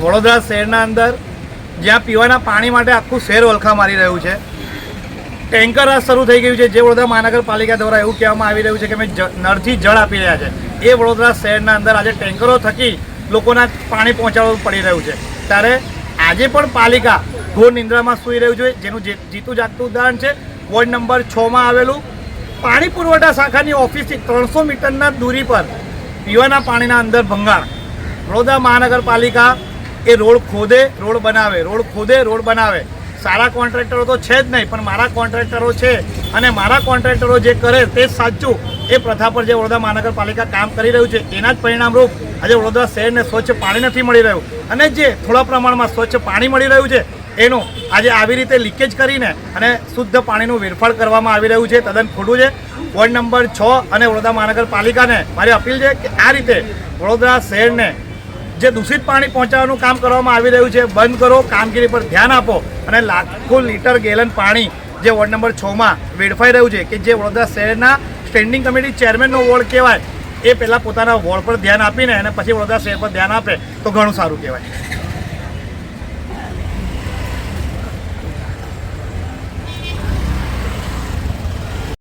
વડોદરા શહેરના અંદર જ્યાં પીવાના પાણી માટે આખું શહેર વલખા મારી રહ્યું છે. ટેન્કર આ શરૂ થઈ ગયું છે. જે વડોદરા મહાનગરપાલિકા દ્વારા એવું કહેવામાં આવી રહ્યું છે કે અમે નળથી જળ આપી રહ્યા છે. એ વડોદરા શહેરના અંદર આજે ટેન્કરો થકી લોકોના પાણી પહોંચાડવું પડી રહ્યું છે. ત્યારે આજે પણ પાલિકા ઘોર નિંદ્રામાં સૂઈ રહ્યું છે. જેનું જે- જીતું જાગતું ઉદાહરણ છે, વોર્ડ નંબર છમાં આવેલું પાણી પુરવઠા શાખાની ઓફિસથી ત્રણસો મીટરના દૂરી પર પીવાના પાણીના અંદર ભંગાણ વડોદરા મહાનગરપાલિકા એ રોડ ખોદે, રોડ બનાવે. રોડ ખોદે, રોડ બનાવે. સારા કોન્ટ્રાક્ટરો તો છે જ નહીં, પણ મારા કોન્ટ્રાક્ટરો છે અને મારા કોન્ટ્રાક્ટરો જે કરે તે જ સાચું. એ પ્રથા પર જે વડોદરા મહાનગરપાલિકા કામ કરી રહ્યું છે, એના જ પરિણામરૂપ આજે વડોદરા શહેરને સ્વચ્છ પાણી નથી મળી રહ્યું. અને જે થોડા પ્રમાણમાં સ્વચ્છ પાણી મળી રહ્યું છે, એનું આજે આવી રીતે લીકેજ કરીને અને શુદ્ધ પાણીનું વેરફાળ કરવામાં આવી રહ્યું છે, તદ્દન ખોટું છે. વોર્ડ નંબર છ અને વડોદરા મહાનગરપાલિકાને મારી અપીલ છે કે આ રીતે વડોદરા શહેરને જે દૂષિત પાણી પહોંચાડવાનું કામ કરવામાં આવી રહ્યું છે, બંધ કરો, કામગીરી પર ધ્યાન આપો અને લાખો લીટર ગેલન પાણી જે વોર્ડ નંબર છમાં વેડફાઈ રહ્યું છે, કે જે વડોદરા શહેરના સ્ટેન્ડિંગ કમિટી ચેરમેનનો વોર્ડ કહેવાય, એ પહેલાં પોતાના વોર્ડ પર ધ્યાન આપીને અને પછી વડોદરા શહેર પર ધ્યાન આપે, તો ઘણું સારું કહેવાય.